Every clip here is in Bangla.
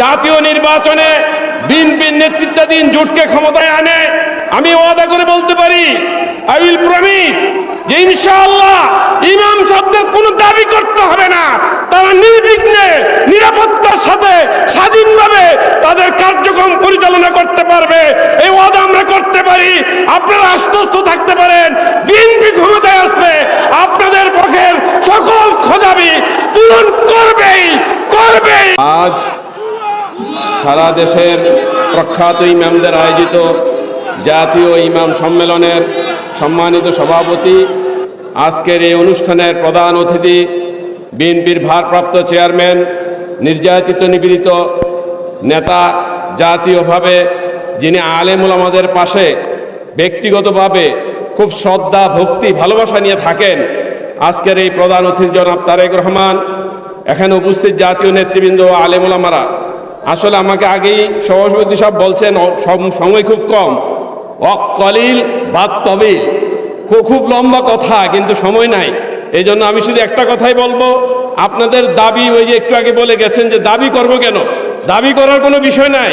জাতীয় নির্বাচনে বিএনপির নেতৃত্বাধীন জোটকে ক্ষমতায় আনে। আমি ওয়াদা করে বলতে পারি আই উইল প্রমিস যে ইনশাআল্লাহ ইমাম সাহেবদের কোনো দাবি করতে হবে না। তারা নির্বিঘ্নে নিরাপত্তার সাথে স্বাধীনভাবে তাদের কার্যক্রম পরিচালনা করতে পারবে। এই ওয়াদা আমরা করতে পারি। আপনারা আশ্বস্ত থাকতে পারেন, বিএনপি ক্ষমতায় আসবে। আপনাদের পক্ষের সকল খোদাবি পূরণ করবেই করবেই। আজ সারা দেশের প্রখ্যাত ইমামদের আয়োজিত জাতীয় ইমাম সম্মেলনের সম্মানিত সভাপতি। আজকের এই অনুষ্ঠানের প্রধান অতিথি বিএনপির ভারপ্রাপ্ত চেয়ারম্যান, নির্যাতিত, নিপীড়িত নেতা জাতীয়ভাবে, যিনি আলেমুল আমাদের পাশে ব্যক্তিগতভাবে খুব শ্রদ্ধা, ভক্তি, ভালোবাসা নিয়ে থাকেন। আজকের এই প্রধান অতিথি জনাব তারেক রহমান। এখানে উপস্থিত জাতীয় নেতৃবৃন্দ ও আলেমুলামারা আসলে আমাকে আগেই সভাপতি সাহেব বলছেন সময় খুব কম। অক কলিল বাদ তবিল খুব লম্বা কথা, কিন্তু সময় নাই। এই জন্য আমি শুধু একটা কথাই বলব, আপনাদের দাবি ওই যে একটু আগে বলে গেছেন যে দাবি করব কেন? দাবি করার কোনো বিষয় নাই।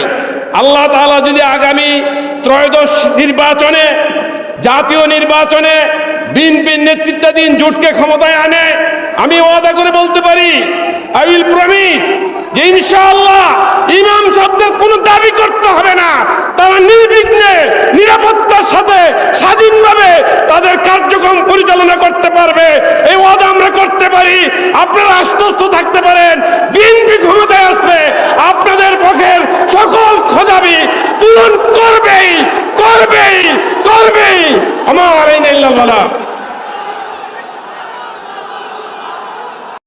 আল্লাহ তাআলা যদি আগামী ত্রয়োদশ নির্বাচনে, জাতীয় নির্বাচনে বিএনপির নেতৃত্বাধীন জোটকে ক্ষমতায় আনে, আমি ওয়াদা করে বলতে পারি আই যে ইনশাআল্লাহ ইমাম সাহেবদের কোনো দাবি করতে হবে না। তারা নির্বিঘ্নে, নিরাপত্তার সাথে, স্বাধীনভাবে তাদের কার্যক্রম পরিচালনা করতে পারবে। এই ওয়াদা আমরা করতে পারি। আপনারা আশ্বস্ত থাকতে পারেন। বিএনপি ক্ষমতায় আসবে। আপনাদের পক্ষের সকল খোদাবি পূরণ করবেই করবেই করবেই। আমার এই নেই বলা।